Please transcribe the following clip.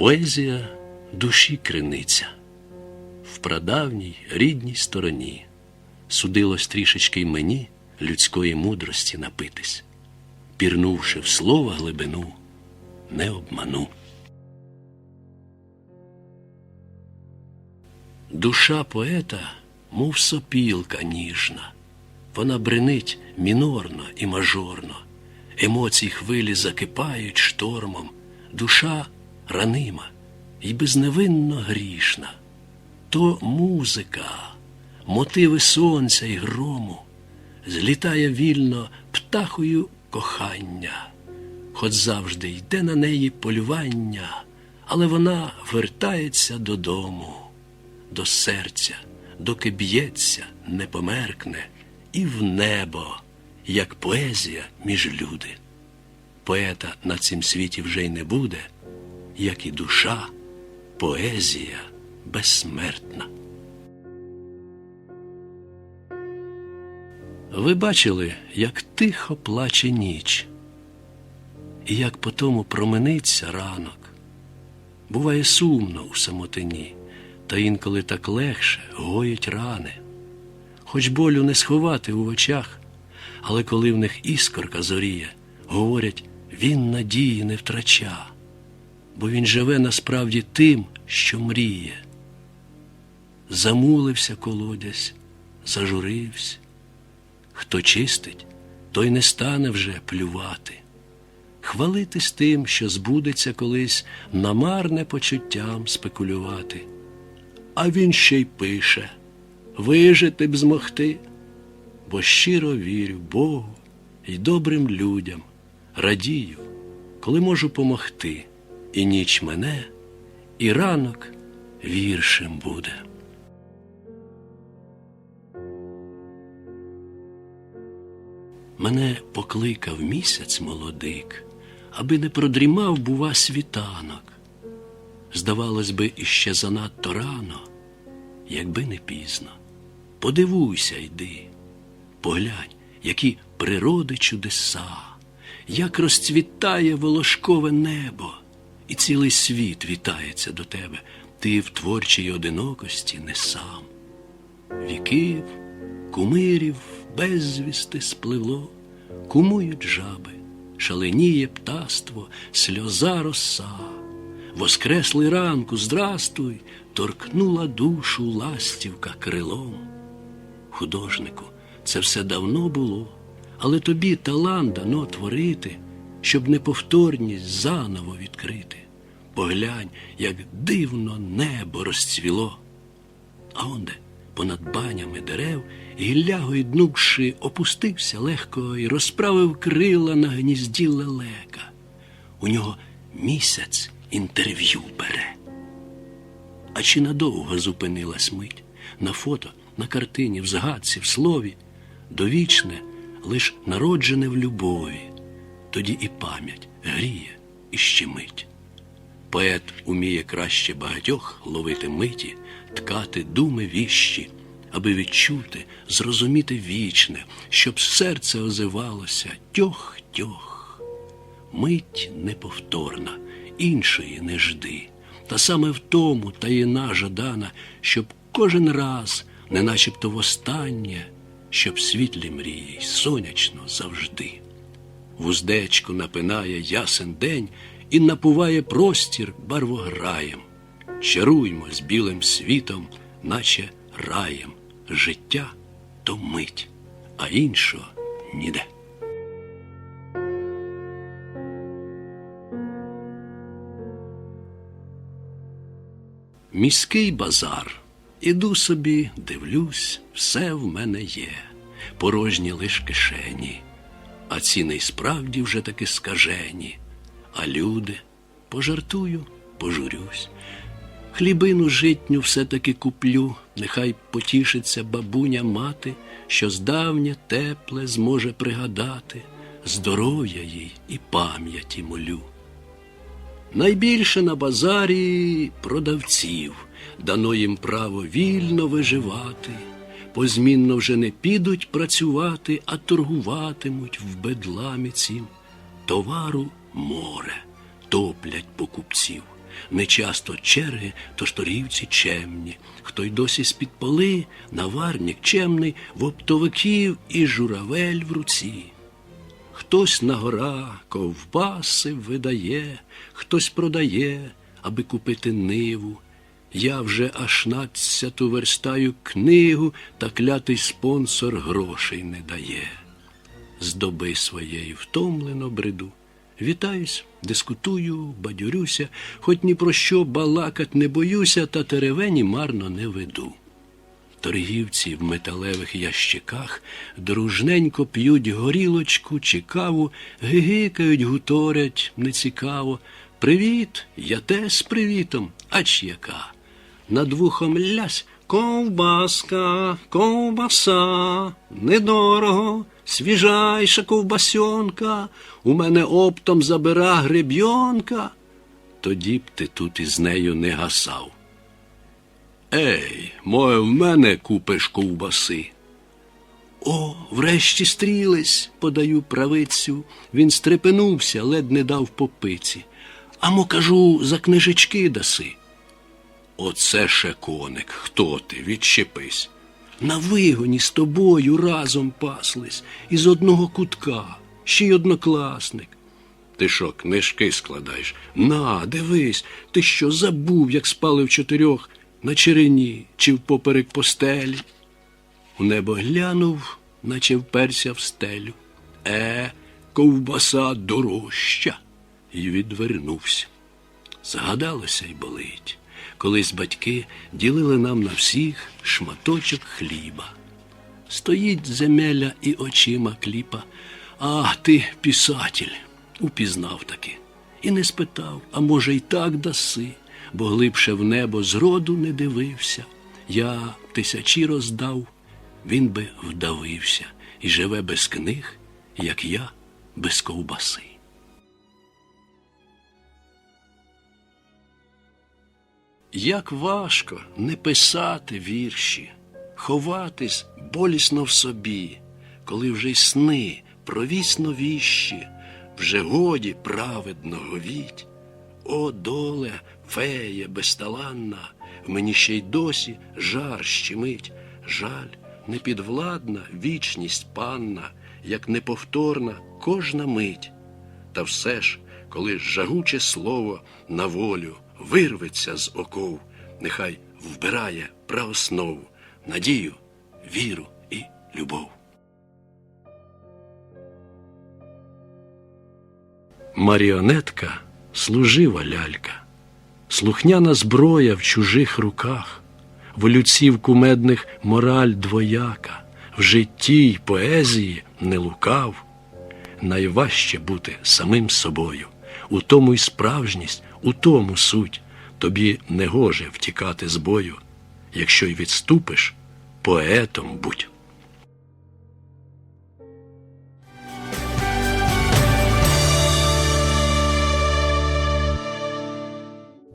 Поезія душі криниця. В прадавній рідній стороні судилось трішечки й мені людської мудрості напитись, пірнувши в слова глибину, не обману. Душа поета, мов сопілка ніжна, вона бренить мінорно і мажорно, емоції хвилі закипають штормом, душа ранима і безневинно грішна. То музика, мотиви сонця й грому, злітає вільно птахою кохання, хоч завжди йде на неї полювання, але вона вертається додому до серця, доки б'ється, не померкне, і в небо, як поезія між люди. Поета на цім світі вже й не буде, як і душа, поезія безсмертна. Ви бачили, як тихо плаче ніч, і як по тому промениться ранок. Буває сумно у самотині, та інколи так легше гоїть рани. Хоч болю не сховати у очах, але коли в них іскорка зоріє, говорять, він надії не втрача, бо він живе насправді тим, що мріє. Замулився колодязь, зажурився. Хто чистить, той не стане вже плювати. Хвалитись тим, що збудеться колись, намарне почуттям спекулювати. А він ще й пише вижити б змогти, бо щиро вірю Богу і добрим людям, радію, коли можу помогти, і ніч мене, і ранок віршем буде. Мене покликав місяць молодик, аби не продрімав, бува, світанок. Здавалось би, іще занадто рано, якби не пізно. Подивуйся, йди, поглянь, які природи чудеса, як розцвітає волошкове небо, і цілий світ вітається до тебе, ти в творчій одинокості не сам. Віків, кумирів безвісти спливло, кумують жаби, шаленіє птаство, сльоза роса. Воскреслий ранку, здрастуй, торкнула душу ластівка крилом. Художнику, це все давно було, але тобі талант дано творити, щоб неповторність заново відкрити. Поглянь, як дивно небо розцвіло. А онде, понад банями дерев, гілля гойднувши, опустився легко і розправив крила на гнізді лелека. У нього місяць інтерв'ю бере. А чи надовго зупинилась мить на фото, на картині, в згадці, в слові, довічне, лиш народжене в любові, тоді і пам'ять гріє і щемить. Поет уміє краще багатьох ловити миті, ткати думи віщі, аби відчути, зрозуміти вічне, щоб серце озивалося тьох-тьох. Мить неповторна, іншої не жди. Та саме в тому таїна жадана, щоб кожен раз, не начебто востаннє, щоб світлі мрії сонячно завжди. Вуздечку напинає ясен день і напуває простір барвограєм. Чаруймо з білим світом, наче раєм. Життя то мить, а іншого ніде. Міський базар. Іду собі, дивлюсь, все в мене є, порожні лиш кишені, а ціни й справді вже таки скажені. А люди пожартую, пожурюсь. Хлібину житню все-таки куплю, нехай потішиться бабуня мати, що здавнє тепле зможе пригадати, здоров'я їй і пам'яті молю. Найбільше на базарі продавців дано їм право вільно виживати, позмінно вже не підуть працювати, а торгуватимуть в бедламі цім. Товару море, топлять покупців, Нечасто черги, то шторівці чемні, хто й досі з-під поли, наварник чемний, в оптовиків і журавель в руці. Хтось на гора ковбаси видає, хтось продає, аби купити ниву. Я вже аж надцяту верстаю книгу, та клятий спонсор грошей не дає. З доби своєї втомлено бреду. Вітаюсь, дискутую, бадюрюся, хоч ні про що балакать не боюся, та теревені марно не веду. Торгівці в металевих ящиках дружненько п'ють горілочку чи каву, гигикають, гуторять нецікаво. Привіт, я те з привітом, ач яка. Над вухом лясь ковбаска, ковбаса, недорого, свіжайша ковбасьонка, у мене оптом забира гребйонка. Тоді б ти тут із нею не гасав. Ей, моє в мене купиш ковбаси. О, врешті стрілись, подаю правицю. Він стрепенувся, ледь не дав по пиці. А кажу, за книжечки даси. Оце ще коник. Хто ти? Відщепись. На вигоні з тобою разом паслись, із одного кутка, ще й однокласник. Ти що, книжки складаєш? На, дивись, ти що забув, як спали в чотирьох на черені чи впоперек постелі? У небо глянув, наче вперся в стелю. Е, ковбаса дорожча. І відвернувся. Згадалося й болить. Колись батьки ділили нам на всіх шматочок хліба. Стоїть земеля і очима кліпа. А ти, писатель, упізнав таки. І не спитав, а може, й так даси, бо глибше в небо зроду не дивився. Я тисячі роздав, він би вдавився і живе без книг, як я без ковбаси. Як важко не писати вірші, ховатись болісно в собі, коли вже й сни провісно віщі, вже годі праведно говіть. О, доле, фея безталанна, мені ще й досі жар щемить, жаль, непідвладна вічність панна, як неповторна кожна мить. Та все ж, коли жагуче слово на волю вирветься з оков, нехай вбирає праоснову, надію, віру і любов. Маріонетка служива лялька, слухняна зброя в чужих руках, в людців кумедних мораль двояка, в житті й поезії не лукав. Найважче бути самим собою, у тому й справжність, у тому суть. Тобі не гоже втікати з бою, якщо й відступиш, поетом будь.